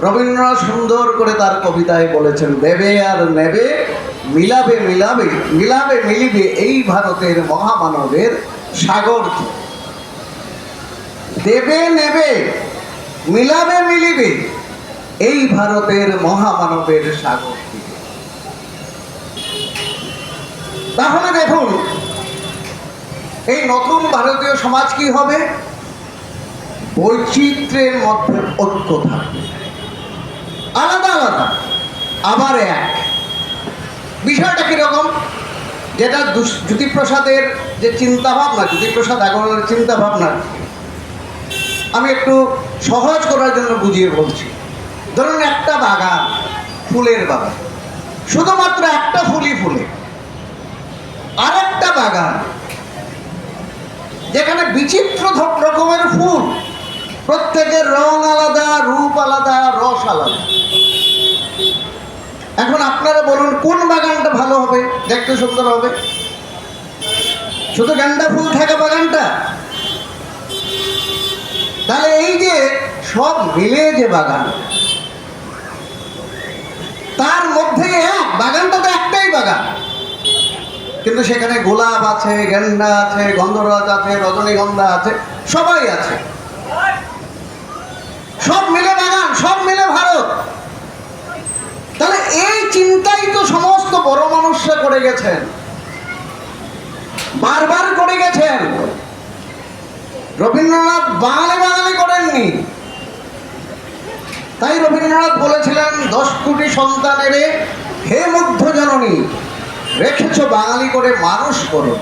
রবীন্দ্রনাথ সুন্দর করে তার কবিতায় বলেছেন, দেবে আর নেবে, মিলাবে মিলাবে মিলাবে মিলিবে এই ভারতের মহামানবের সাগর দেবে, নেবে, মিলাবে মিলিবে এই ভারতের মহামানবের সাগর তাহলে দেখুন, এই নতুন ভারতীয় সমাজ কি হবে? বৈচিত্র্যের মধ্যে ঐক্য থাকবে। আলাদা আলাদা। আবার এক। বিষয়টা কীরকম? যেটা জ্যোতিপ্রসাদের যে চিন্তা ভাবনা জ্যোতিপ্রসাদ আগরওয়ালের চিন্তা ভাবনা আমি একটু সহজ করার জন্য বুঝিয়ে বলছি। ধরুন একটা বাগান, ফুলের বাগান। শুধুমাত্র একটা ফুলই ফুলে। আরেকটা বাগান, যেখানে বিচিত্র রকমের ফুল। প্রত্যেকের রং আলাদা, রূপ আলাদা আলাদা। এখন আপনারা বলুন, কোন বাগানটা ভালো হবে? দেখতে সুন্দর হবে। শুধু গেন্দা ফুল থাকা বাগানটা? তাহলে এই যে সব মিলে যে বাগান, তার মধ্যে এক, বাগানটা তো একটাই বাগান। কিন্তু সেখানে গোলাপ আছে গেন্ডা আছে, গন্ধরাজ আছে, রজনীগন্ধা আছে, সবাই আছে সব মিলে বাগান সব মিলে ভারত তাহলে এই চিন্তাই তো সমস্ত বড় মানুষরা করে গেছেন। বারবার করে গেছেন। রবীন্দ্রনাথ বাঙালি বাঙালি করেননি। তাই রবীন্দ্রনাথ বলেছিলেন, দশ কোটি সন্তানের হে মধ্য জননী রেখেছ বাঙালি করে মানুষ করো।